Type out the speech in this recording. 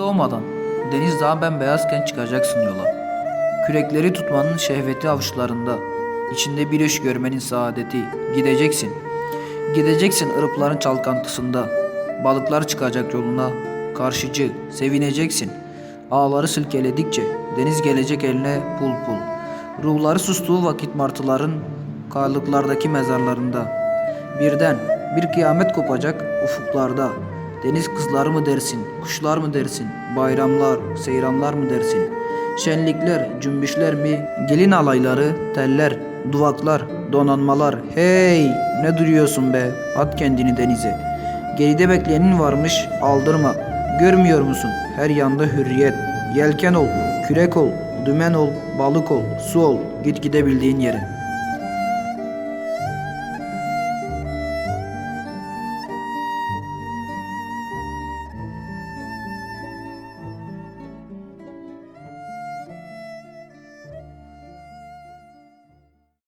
doğmadan, deniz daha bembeyazken çıkacaksın yola. Kürekleri tutmanın şehveti avuçlarında, içinde bir iş görmenin saadeti. Gideceksin. Gideceksin ırıpların çalkantısında. Balıklar çıkacak yoluna. Karşıcı, sevineceksin. Ağları silkeledikçe deniz gelecek eline pul pul. Ruhları sustuğu vakit martıların kayalıklardaki mezarlarında. Birden bir kıyamet kopacak ufuklarda. Deniz kızları mı dersin, kuşlar mı dersin, bayramlar, seyranlar mı dersin? Şenlikler, cümbüşler mi, gelin alayları, teller, duvaklar, donanmalar. Hey, ne duruyorsun be? At kendini denize. Geride bekleyenin varmış, aldırma. Görmüyor musun? Her yanda hürriyet. Yelken ol, kürek ol, dümen ol, balık ol, su ol. Git gidebildiğin yere.